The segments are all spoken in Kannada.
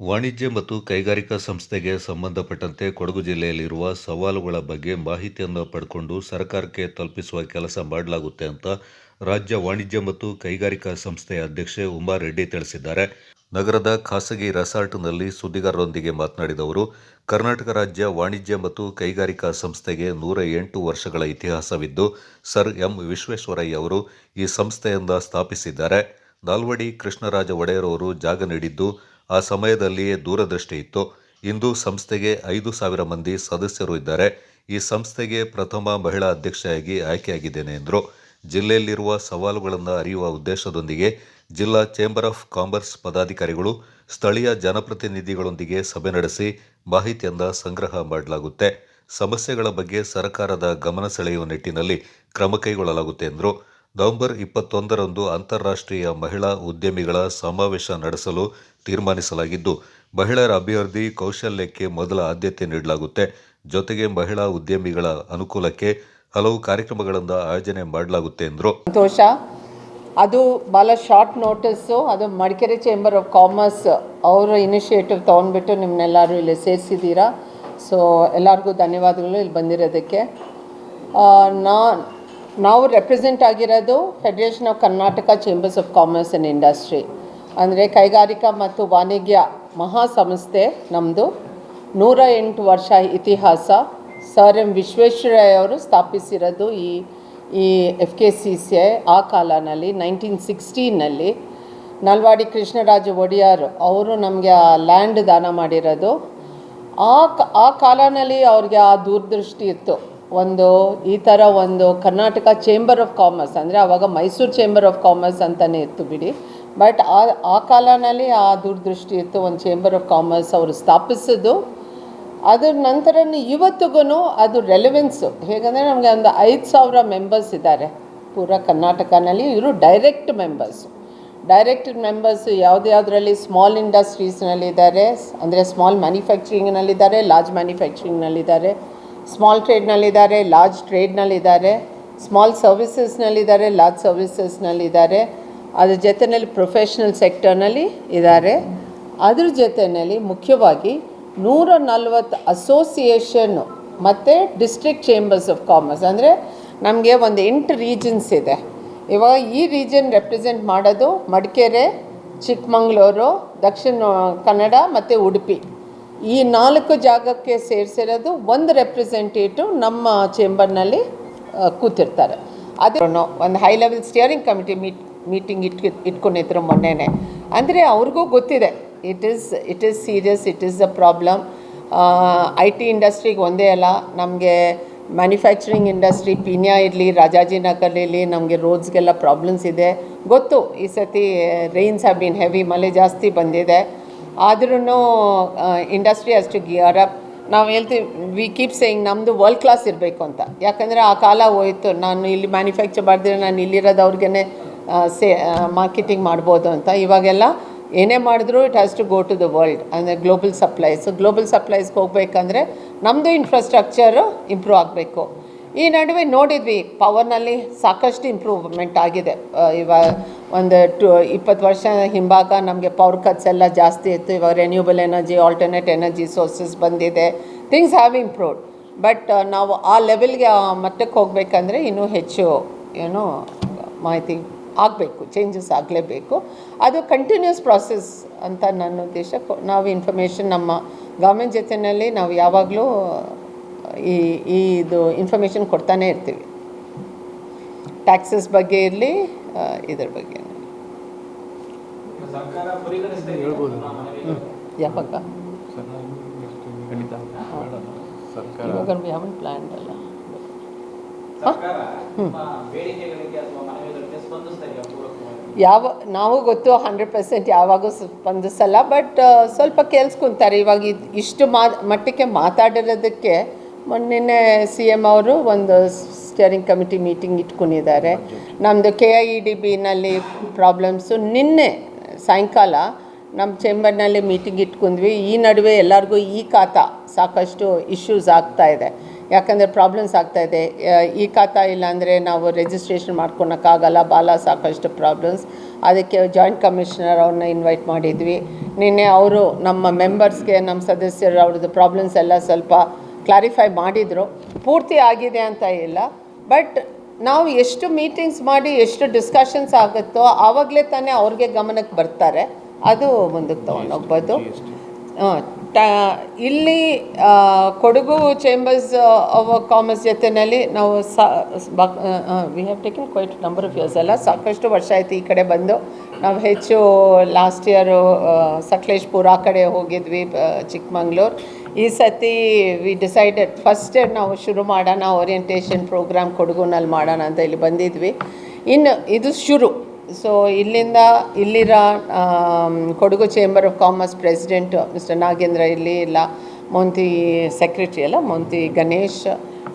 ವಾಣಿಜ್ಯ ಮತ್ತು ಕೈಗಾರಿಕಾ ಸಂಸ್ಥೆಗೆ ಸಂಬಂಧಪಟ್ಟಂತೆ ಕೊಡಗು ಜಿಲ್ಲೆಯಲ್ಲಿರುವ ಸವಾಲುಗಳ ಬಗ್ಗೆ ಮಾಹಿತಿಯನ್ನು ಪಡ್ಕೊಂಡು ಸರ್ಕಾರಕ್ಕೆ ತಲುಪಿಸುವ ಕೆಲಸ ಮಾಡಲಾಗುತ್ತೆ ಅಂತ ರಾಜ್ಯ ವಾಣಿಜ್ಯ ಮತ್ತು ಕೈಗಾರಿಕಾ ಸಂಸ್ಥೆಯ ಅಧ್ಯಕ್ಷೆ ಉಮಾ ರೆಡ್ಡಿ ತಿಳಿಸಿದ್ದಾರೆ. ನಗರದ ಖಾಸಗಿ ರೆಸಾರ್ಟ್ನಲ್ಲಿ ಸುದ್ದಿಗಾರರೊಂದಿಗೆ ಮಾತನಾಡಿದ ಅವರು, ಕರ್ನಾಟಕ ರಾಜ್ಯ ವಾಣಿಜ್ಯ ಮತ್ತು ಕೈಗಾರಿಕಾ ಸಂಸ್ಥೆಗೆ ನೂರ ಎಂಟು ವರ್ಷಗಳ ಇತಿಹಾಸವಿದ್ದು, ಸರ್ ಎಂ ವಿಶ್ವೇಶ್ವರಯ್ಯ ಅವರು ಈ ಸಂಸ್ಥೆಯಿಂದ ಸ್ಥಾಪಿಸಿದ್ದಾರೆ. ನಾಲ್ವಡಿ ಕೃಷ್ಣರಾಜ ಒಡೆಯರ್ ಅವರು ಜಾಗ ನೀಡಿದ್ದು ಆ ಸಮಯದಲ್ಲಿಯೇ ದೂರದೃಷ್ಟಿ ಇತ್ತು. ಇಂದು ಸಂಸ್ಥೆಗೆ ಐದು ಸಾವಿರ ಮಂದಿ ಸದಸ್ಯರು ಇದ್ದಾರೆ. ಈ ಸಂಸ್ಥೆಗೆ ಪ್ರಥಮ ಮಹಿಳಾ ಅಧ್ಯಕ್ಷೆಯಾಗಿ ಆಯ್ಕೆಯಾಗಿದ್ದೇನೆ ಎಂದರು. ಜಿಲ್ಲೆಯಲ್ಲಿರುವ ಸವಾಲುಗಳನ್ನು ಅರಿಯುವ ಉದ್ದೇಶದೊಂದಿಗೆ ಜಿಲ್ಲಾ ಚೇಂಬರ್ ಆಫ್ ಕಾಮರ್ಸ್ ಪದಾಧಿಕಾರಿಗಳು ಸ್ಥಳೀಯ ಜನಪ್ರತಿನಿಧಿಗಳೊಂದಿಗೆ ಸಭೆ ನಡೆಸಿ ಮಾಹಿತಿಯನ್ನು ಸಂಗ್ರಹ ಮಾಡಲಾಗುತ್ತೆ. ಸಮಸ್ಯೆಗಳ ಬಗ್ಗೆ ಸರ್ಕಾರದ ಗಮನ ಸೆಳೆಯುವ ನಿಟ್ಟಿನಲ್ಲಿ ಕ್ರಮ ಕೈಗೊಳ್ಳಲಾಗುತ್ತೆ ಎಂದರು. ನವೆಂಬರ್ ಇಪ್ಪತ್ತೊಂದರಂದು ಅಂತಾರಾಷ್ಟ್ರೀಯ ಮಹಿಳಾ ಉದ್ಯಮಿಗಳ ಸಮಾವೇಶ ನಡೆಸಲು ತೀರ್ಮಾನಿಸಲಾಗಿದ್ದು, ಮಹಿಳೆಯರ ಅಭಿವೃದ್ಧಿ ಕೌಶಲ್ಯಕ್ಕೆ ಮೊದಲ ಆದ್ಯತೆ ನೀಡಲಾಗುತ್ತೆ. ಜೊತೆಗೆ ಮಹಿಳಾ ಉದ್ಯಮಿಗಳ ಅನುಕೂಲಕ್ಕೆ ಹಲವು ಕಾರ್ಯಕ್ರಮಗಳನ್ನು ಆಯೋಜನೆ ಮಾಡಲಾಗುತ್ತೆ ಎಂದರು. ಸಂತೋಷ. ಅದು ಭಾಳ ಶಾರ್ಟ್ ನೋಟಿಸ್ಸು ಅದು ಮಡಿಕೇರಿ ಚೇಂಬರ್ ಆಫ್ ಕಾಮರ್ಸ್ ಅವರ ಇನಿಷಿಯೇಟಿವ್ ತೊಗೊಂಡ್ಬಿಟ್ಟು ನಿಮ್ಮನ್ನೆಲ್ಲರೂ ಇಲ್ಲಿ ಸೇರಿಸಿದ್ದೀರಾ. ಸೊ ಎಲ್ಲರಿಗೂ ಧನ್ಯವಾದಗಳು ಇಲ್ಲಿ ಬಂದಿರೋದಕ್ಕೆ. ನಾ ನಾವು ರೆಪ್ರೆಸೆಂಟ್ ಆಗಿರೋದು federation of Karnataka chambers of commerce and industry ಅಂದರೆ ಕೈಗಾರಿಕಾ ಮತ್ತು ವಾಣಿಜ್ಯ ಮಹಾಸಂಸ್ಥೆ ನಮ್ಮದು ನೂರ ಎಂಟು ವರ್ಷ ಇತಿಹಾಸ. ಸರ್ ಎಂ ವಿಶ್ವೇಶ್ವರಯ್ಯ ಅವರು ಸ್ಥಾಪಿಸಿರೋದು ಈ ಈ F K C C I ಆ ಕಾಲನಲ್ಲಿ ನೈನ್ಟೀನ್ ಸಿಕ್ಸ್ಟೀನಲ್ಲಿ ನಲ್ವಾಡಿ ಕೃಷ್ಣರಾಜ ಒಡೆಯರ್ ಅವರು ನಮಗೆ ಆ ಲ್ಯಾಂಡ್ ದಾನ ಮಾಡಿರೋದು. ಆ ಆ ಕಾಲನಲ್ಲಿ ಅವ್ರಿಗೆ ಆ ದೂರದೃಷ್ಟಿ ಇತ್ತು. ಒಂದು, ಈ ಥರ ಒಂದು ಕರ್ನಾಟಕ ಚೇಂಬರ್ ಆಫ್ ಕಾಮರ್ಸ್ ಅಂದರೆ ಆವಾಗ ಮೈಸೂರು ಚೇಂಬರ್ ಆಫ್ ಕಾಮರ್ಸ್ ಅಂತಲೇ ಇತ್ತು ಬಿಡಿ. ಬಟ್ ಆ ಆ ಕಾಲನಲ್ಲಿ ಆ ದೂರದೃಷ್ಟಿ ಇತ್ತು, ಒಂದು ಚೇಂಬರ್ ಆಫ್ ಕಾಮರ್ಸ್ ಅವರು ಸ್ಥಾಪಿಸಿದ್ದು. ಅದರ ನಂತರ ಇವತ್ತಿಗೂ ಅದು ರೆಲೆವೆನ್ಸು ಹೇಗಂದರೆ ನಮಗೆ ಒಂದು ಐದು ಸಾವಿರ ಮೆಂಬರ್ಸ್ ಇದ್ದಾರೆ. ಪೂರ ಕರ್ನಾಟಕನಲ್ಲಿ ಇವರು ಡೈರೆಕ್ಟ್ ಮೆಂಬರ್ಸು ಡೈರೆಕ್ಟ್ ಮೆಂಬರ್ಸ್ ಯಾವುದ್ಯಾವುದರಲ್ಲಿ ಸ್ಮಾಲ್ ಇಂಡಸ್ಟ್ರೀಸ್ನಲ್ಲಿದ್ದಾರೆ ಅಂದರೆ ಸ್ಮಾಲ್ ಮ್ಯಾನುಫ್ಯಾಕ್ಚರಿಂಗ್ನಲ್ಲಿದ್ದಾರೆ ಲಾರ್ಜ್ ಮ್ಯಾನುಫ್ಯಾಕ್ಚರಿಂಗ್ನಲ್ಲಿದ್ದಾರೆ ಸ್ಮಾಲ್ ಟ್ರೇಡ್ನಲ್ಲಿದ್ದಾರೆ ಲಾರ್ಜ್ ಟ್ರೇಡ್ನಲ್ಲಿದ್ದಾರೆ ಸ್ಮಾಲ್ ಸರ್ವಿಸಸ್ನಲ್ಲಿದ್ದಾರೆ ಲಾರ್ಜ್ ಸರ್ವಿಸಸ್ನಲ್ಲಿದ್ದಾರೆ ಅದ್ರ ಜೊತೆಯಲ್ಲಿ ಪ್ರೊಫೆಷ್ನಲ್ ಸೆಕ್ಟರ್ನಲ್ಲಿ ಇದ್ದಾರೆ ಅದ್ರ ಜೊತೆಯಲ್ಲಿ ಮುಖ್ಯವಾಗಿ ನೂರ ನಲ್ವತ್ತು ಅಸೋಸಿಯೇಷನ್ನು ಮತ್ತು ಡಿಸ್ಟ್ರಿಕ್ಟ್ ಚೇಂಬರ್ಸ್ ಆಫ್ ಕಾಮರ್ಸ್ ಅಂದರೆ ನಮಗೆ ಒಂದು ಎಂಟು ರೀಜನ್ಸ್ ಇದೆ. ಇವಾಗ ಈ ರೀಜನ್ ರೆಪ್ರೆಸೆಂಟ್ ಮಾಡೋದು ಮಡಿಕೇರೆ, ಚಿಕ್ಕಮಂಗ್ಳೂರು, ದಕ್ಷಿಣ ಕನ್ನಡ ಮತ್ತು ಉಡುಪಿ. ಈ ನಾಲ್ಕು ಜಾಗಕ್ಕೆ ಸೇರಿಸಿರೋದು ಒಂದು ರೆಪ್ರೆಸೆಂಟೇಟಿವ್ ನಮ್ಮ ಚೇಂಬರ್ನಲ್ಲಿ ಕೂತಿರ್ತಾರೆ. ಅದೇ ಒಂದು high level steering committee meet meeting it ಇಟ್ಕೊಂಡಿದ್ರು ಮೊನ್ನೆನೆ. ಅಂದರೆ ಅವ್ರಿಗೂ ಗೊತ್ತಿದೆ it is it is serious it is a problem I T ಇಂಡಸ್ಟ್ರಿಗೆ ಒಂದೇ ಅಲ್ಲ, ನಮಗೆ ಮ್ಯಾನುಫ್ಯಾಕ್ಚರಿಂಗ್ ಇಂಡಸ್ಟ್ರಿ ಪೀನ್ಯಾ ಇರಲಿ ರಾಜಾಜಿನಗರ್ ಇರಲಿ, ನಮಗೆ ರೋಡ್ಸ್ಗೆಲ್ಲ ಪ್ರಾಬ್ಲಮ್ಸ್ ಇದೆ. ಗೊತ್ತು, ಈ ಸತಿ ರೈನ್ಸ್ ಹ್ಯಾವ್ ಬೀನ್ ಹೆವಿ ಮಳೆ ಜಾಸ್ತಿ ಬಂದಿದೆ. ಆದ್ರೂ ಇಂಡಸ್ಟ್ರಿ ಅಷ್ಟು ಗಿಯರ್ ಅಪ್ ನಾವು ಹೇಳ್ತೀವಿ ವಿ ಕೀಪ್ ಸೇಯಿಂಗ್ ನಮ್ಮದು ವರ್ಲ್ಡ್ ಕ್ಲಾಸ್ ಇರಬೇಕು ಅಂತ. ಯಾಕಂದರೆ ಆ ಕಾಲ ಹೋಯ್ತು, ನಾನು ಇಲ್ಲಿ ಮ್ಯಾನುಫ್ಯಾಕ್ಚರ್ ಮಾಡಿದ್ರೆ, ನಾನು ಇಲ್ಲಿರೋದು ಅವ್ರಿಗೇ ಸೇ ಮಾರ್ಕೆಟಿಂಗ್ ಮಾಡ್ಬೋದು ಅಂತ. ಇವಾಗೆಲ್ಲ ಏನೇ ಮಾಡಿದ್ರು it has to go to the world ಅಂದರೆ ಗ್ಲೋಬಲ್ ಸಪ್ಲೈಸ್ ಗ್ಲೋಬಲ್ ಸಪ್ಲೈಸ್ಗೆ ಹೋಗ್ಬೇಕಂದ್ರೆ ನಮ್ಮದು ಇನ್ಫ್ರಾಸ್ಟ್ರಕ್ಚರು ಇಂಪ್ರೂವ್ ಆಗಬೇಕು. ಈ ನಡುವೆ ನೋಡಿದ್ವಿ ಪವರ್ನಲ್ಲಿ ಸಾಕಷ್ಟು ಇಂಪ್ರೂವ್ಮೆಂಟ್ ಆಗಿದೆ. ಇವಾಗ ಒಂದು ಟು, ಇಪ್ಪತ್ತು ವರ್ಷ ಹಿಂಭಾಗ ನಮಗೆ ಪವರ್ ಕಟ್ಸ್ ಎಲ್ಲ ಜಾಸ್ತಿ ಇತ್ತು. ಇವಾಗ renewable energy alternate energy sources ಬಂದಿದೆ. ಥಿಂಗ್ಸ್ ಹ್ಯಾವ್ ಇಂಪ್ರೂವ್ಡ್ ಬಟ್ ನಾವು ಆ ಲೆವೆಲ್ಗೆ ಮಟ್ಟಕ್ಕೆ ಹೋಗಬೇಕಂದ್ರೆ ಇನ್ನೂ ಹೆಚ್ಚು, ಏನೋ, ಮಾಹಿತಿ ಆಗಬೇಕು ಚೇಂಜಸ್ ಆಗಲೇಬೇಕು. ಅದು ಕಂಟಿನ್ಯೂಸ್ ಪ್ರಾಸೆಸ್ ಅಂತ ನನ್ನ ಉದ್ದೇಶ. ನಾವು ಇನ್ಫಾರ್ಮೇಷನ್ ನಮ್ಮ ಗೌರ್ಮೆಂಟ್ ಜೊತೆಯಲ್ಲಿ ನಾವು ಯಾವಾಗಲೂ ಈ ಈ ಇದು ಇನ್ಫಾರ್ಮೇಷನ್ ಕೊಡ್ತಾನೆ ಇರ್ತೀವಿ. ಟ್ಯಾಕ್ಸಸ್ ಬಗ್ಗೆ ಇರಲಿ ಇದ್ರ ಬಗ್ಗೆ. ಯಾವಾಗ? ಇವಾಗ ವಿ ಹ್ಯಾವನ್ ಅಲ್ಲ ಯಾವ ನಾವು ಗೊತ್ತು ಹಂಡ್ರೆಡ್ ಪರ್ಸೆಂಟ್ ಯಾವಾಗೂ ಸ್ಪಂದಿಸಲ್ಲ ಬಟ್ ಸ್ವಲ್ಪ ಕೇಳಿಸ್ಕೊಂತಾರೆ. ಇವಾಗ ಇದು ಇಷ್ಟು ಮಾ ಮಟ್ಟಕ್ಕೆ ಮಾತಾಡಿರೋದಕ್ಕೆ ಮೊನ್ನೆ ಸಿ ಎಂ ಅವರು ಒಂದು ಸ್ಟಿಯರಿಂಗ್ ಕಮಿಟಿ ಮೀಟಿಂಗ್ ಇಟ್ಕೊಂಡಿದ್ದಾರೆ. ನಮ್ಮದು ಕೆ ಐ ಇ ಡಿ ಬಿನಲ್ಲಿ ಪ್ರಾಬ್ಲಮ್ಸು ನಿನ್ನೆ ಸಾಯಂಕಾಲ ನಮ್ಮ ಚೇಂಬರ್ನಲ್ಲಿ ಮೀಟಿಂಗ್ ಇಟ್ಕೊಂಡ್ವಿ. ಈ ನಡುವೆ ಎಲ್ಲರಿಗೂ ಈ ಖಾತ ಸಾಕಷ್ಟು ಇಶ್ಯೂಸ್ ಆಗ್ತಾ ಇದೆ. ಯಾಕಂದರೆ ಪ್ರಾಬ್ಲಮ್ಸ್ ಆಗ್ತಾ ಇದೆ. ಆ, ಈ ಖಾತ ಇಲ್ಲಾಂದರೆ ನಾವು ರಿಜಿಸ್ಟ್ರೇಷನ್ ಮಾಡ್ಕೊಳಕ್ಕಾಗಲ್ಲ. ಭಾಳ ಸಾಕಷ್ಟು ಪ್ರಾಬ್ಲಮ್ಸ್ ಅದಕ್ಕೆ ಜಾಯಿಂಟ್ ಕಮಿಷನರ್ ಅವ್ರನ್ನ ಇನ್ವೈಟ್ ಮಾಡಿದ್ವಿ. ನಿನ್ನೆ ಅವರು ನಮ್ಮ ಮೆಂಬರ್ಸ್ಗೆ ನಮ್ಮ ಸದಸ್ಯರು ಅವ್ರದ್ದು ಪ್ರಾಬ್ಲಮ್ಸ್ ಎಲ್ಲ ಸ್ವಲ್ಪ ಕ್ಲಾರಿಫೈ ಮಾಡಿದರು. ಪೂರ್ತಿ ಆಗಿದೆ ಅಂತ ಇಲ್ಲ. ಬಟ್ ನಾವು ಎಷ್ಟು ಮೀಟಿಂಗ್ಸ್ ಮಾಡಿ ಎಷ್ಟು ಡಿಸ್ಕಷನ್ಸ್ ಆಗುತ್ತೋ ಆವಾಗಲೇ ತಾನೇ ಅವ್ರಿಗೆ ಗಮನಕ್ಕೆ ಬರ್ತಾರೆ. ಅದು ಮುಂದಕ್ಕೆ ತೊಗೊಂಡೋಗ್ಬೋದು ಹೋಗ್ಬೋದು ಟ ಇಲ್ಲಿ ಕೊಡಗು ಚೇಂಬರ್ಸ್ ಆಫ್ ಕಾಮರ್ಸ್ ಜೊತೆಯಲ್ಲಿ ನಾವು ಸಾ we have taken quite number of years ಅಲ್ಲ. ಸಾಕಷ್ಟು ವರ್ಷ ಆಯಿತು ಈ ಕಡೆ ಬಂದು. ನಾವು ಹೆಚ್ಚು ಲಾಸ್ಟ್ ಇಯರು ಸಕಲೇಶ್ಪುರ ಆ ಕಡೆ ಹೋಗಿದ್ವಿ ಚಿಕ್ಕಮಂಗ್ಳೂರು. ಈ ಸತಿ ವಿ ಡಿಸೈಡೆಡ್ ಫಸ್ಟ್ ನಾವು ಶುರು ಮಾಡೋಣ ಓರಿಯೆಂಟೇಷನ್ ಪ್ರೋಗ್ರಾಮ್ ಕೊಡಗುನಲ್ಲಿ ಮಾಡೋಣ ಅಂತ ಇಲ್ಲಿ ಬಂದಿದ್ವಿ. ಇನ್ನು ಇದು ಶುರು. ಸೊ ಇಲ್ಲಿಂದ ಇಲ್ಲಿರ Kodagu chamber of commerce president mister Nagendra ಇಲ್ಲಿ ಇಲ್ಲ ಮೊಂತಿ ಸೆಕ್ರೆಟ್ರಿ ಅಲ್ಲ ಮೊಂತಿ ಗಣೇಶ್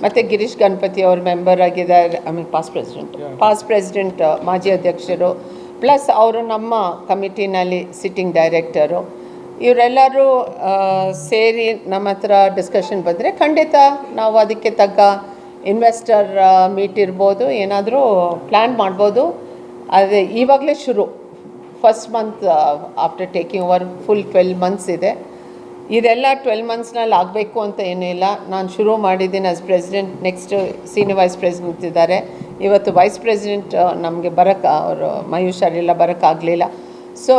ಮತ್ತು ಗಿರೀಶ್ ಗಣಪತಿ ಅವ್ರ ಮೆಂಬರ್ ಆಗಿದ್ದಾರೆ I mean past president past president ಮಾಜಿ ಅಧ್ಯಕ್ಷರು ಪ್ಲಸ್ ಅವರು ನಮ್ಮ ಕಮಿಟಿನಲ್ಲಿ ಸಿಟ್ಟಿಂಗ್ ಡೈರೆಕ್ಟರು ಇವರೆಲ್ಲರೂ ಸೇರಿ ನಮ್ಮ ಹತ್ರ ಡಿಸ್ಕಷನ್ ಬಂದರೆ ಖಂಡಿತ ನಾವು ಅದಕ್ಕೆ ತಗ್ಗ ಇನ್ವೆಸ್ಟರ್ ಮೀಟ್ ಇರ್ಬೋದು, ಏನಾದರೂ ಪ್ಲ್ಯಾನ್ ಮಾಡ್ಬೋದು. ಅದೇ ಇವಾಗಲೇ ಶುರು. First month after taking over full twelve months ಇದೆ. ಇದೆಲ್ಲ ಟ್ವೆಲ್ ಮಂತ್ಸ್ನಲ್ಲಿ ಆಗಬೇಕು ಅಂತ ಏನೂ ಇಲ್ಲ. ನಾನು ಶುರು ಮಾಡಿದ್ದೀನಿ as president next senior vice president ಇದ್ದಾರೆ. ಇವತ್ತು ವೈಸ್ ಪ್ರೆಸಿಡೆಂಟ್ ನಮಗೆ ಬರೋಕ್ಕೆ ಅವರು ಮಯೂಷರೆಲ್ಲ ಬರೋಕ್ಕಾಗಲಿಲ್ಲ ಸೊ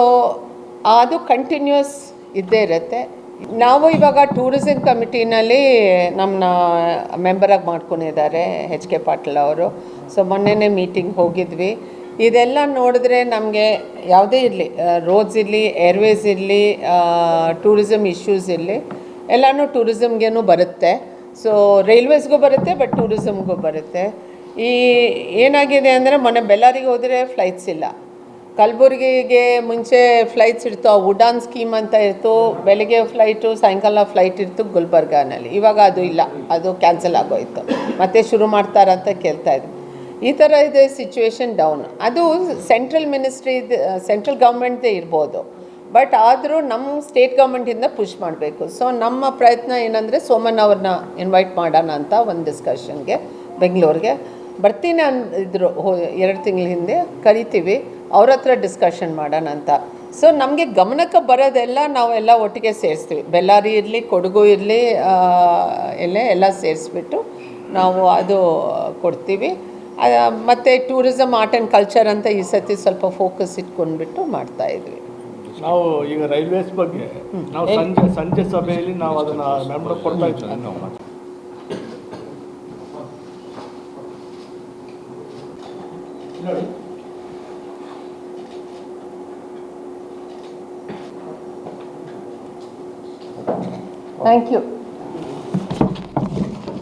ಅದು ಕಂಟಿನ್ಯೂಸ್ ಇದ್ದೇ ಇರುತ್ತೆ. ನಾವು ಇವಾಗ ಟೂರಿಸಂ ಕಮಿಟಿನಲ್ಲಿ ನಮ್ಮನ್ನ ಮೆಂಬರಾಗಿ ಮಾಡ್ಕೊಂಡಿದ್ದಾರೆ ಎಚ್ ಕೆ ಪಾಟೀಲ್ ಅವರು. ಸೊ ಮೊನ್ನೆನೇ ಮೀಟಿಂಗ್ ಹೋಗಿದ್ವಿ. ಇದೆಲ್ಲ ನೋಡಿದ್ರೆ ನಮಗೆ ಯಾವುದೇ ಇರಲಿ ರೋಡ್ಸ್ ಇರಲಿ ಏರ್ವೇಸ್ ಇರಲಿ ಟೂರಿಸಮ್ ಇಶ್ಯೂಸ್ ಇರಲಿ, ಎಲ್ಲನೂ ಟೂರಿಸಮ್ಗೇನು ಬರುತ್ತೆ. ಸೊ ರೈಲ್ವೇಸ್ಗೂ ಬರುತ್ತೆ ಬಟ್ ಟೂರಿಸಮ್ಗೂ ಬರುತ್ತೆ. ಈ ಏನಾಗಿದೆ ಅಂದರೆ ಮೊನ್ನೆ ಬೆಲ್ಲಾರಿಗೆ ಹೋದರೆ ಫ್ಲೈಟ್ಸ್ ಇಲ್ಲ. ಕಲಬುರಗಿಗೆ ಮುಂಚೆ ಫ್ಲೈಟ್ಸ್ ಇರ್ತು ಆ ವುಡಾನ್ ಸ್ಕೀಮ್ ಅಂತ ಇತ್ತು ಬೆಳಗ್ಗೆ ಫ್ಲೈಟು ಸಾಯಂಕಾಲ ಫ್ಲೈಟ್ ಇರ್ತು ಗುಲ್ಬರ್ಗಾನಲ್ಲಿ. ಇವಾಗ ಅದು ಇಲ್ಲ. ಅದು ಕ್ಯಾನ್ಸಲ್ ಆಗೋಯ್ತು. ಮತ್ತೆ ಶುರು ಮಾಡ್ತಾರಂತ ಕೇಳ್ತಾ ಇದ್ರು ಈ ಥರ ಇದೆ ಸಿಚುವೇಶನ್ ಡೌನ್ ಅದು ಸೆಂಟ್ರಲ್ ಮಿನಿಸ್ಟ್ರಿ ಸೆಂಟ್ರಲ್ ಗೌರ್ಮೆಂಟ್ದೇ ಇರ್ಬೋದು. ಬಟ್ ಆದರೂ ನಮ್ಮ ಸ್ಟೇಟ್ ಗೌರ್ಮೆಂಟಿಂದ ಪುಷ್ ಮಾಡಬೇಕು. ಸೊ ನಮ್ಮ ಪ್ರಯತ್ನ ಏನಂದರೆ ಸೋಮನ್ ಅವ್ರನ್ನ ಇನ್ವೈಟ್ ಮಾಡೋಣ ಅಂತ ಒಂದು ಡಿಸ್ಕಷನ್ಗೆ ಬೆಂಗಳೂರಿಗೆ. ಬರ್ತೀನಿ ಅಂದಿದ್ರು ಹೋ ಎರಡು ತಿಂಗಳ ಹಿಂದೆ ಕರಿತೀವಿ. ಅವ್ರ ಹತ್ರ ಡಿಸ್ಕಷನ್ ಮಾಡೋಣ ಅಂತ. ಸೊ ನಮಗೆ ಗಮನಕ್ಕೆ ಬರೋದೆಲ್ಲ ನಾವೆಲ್ಲ ಒಟ್ಟಿಗೆ ಸೇರಿಸ್ತೀವಿ. ಬೆಳ್ಳಾರಿ ಇರಲಿ ಕೊಡಗು ಇರಲಿ ಎಲ್ಲೇ ಎಲ್ಲ ಸೇರಿಸ್ಬಿಟ್ಟು ನಾವು ಅದು ಕೊಡ್ತೀವಿ. ಮತ್ತು ಟೂರಿಸಮ್ ಆರ್ಟ್ ಆ್ಯಂಡ್ ಕಲ್ಚರ್ ಅಂತ ಈ ಸತಿ ಸ್ವಲ್ಪ ಫೋಕಸ್ ಇಟ್ಕೊಂಡ್ಬಿಟ್ಟು ಮಾಡ್ತಾ ಇದ್ವಿ. ನಾವು ಈಗ ರೈಲ್ವೇಸ್ ಬಗ್ಗೆ ನಾವು ಸಂಜೆ ಸಂಜೆ ಸಭೆಯಲ್ಲಿ ನಾವು ಅದನ್ನು ಮೆಂಬರ್ ಕೊಡ್ತಾ ಇದ್ದೀವಿ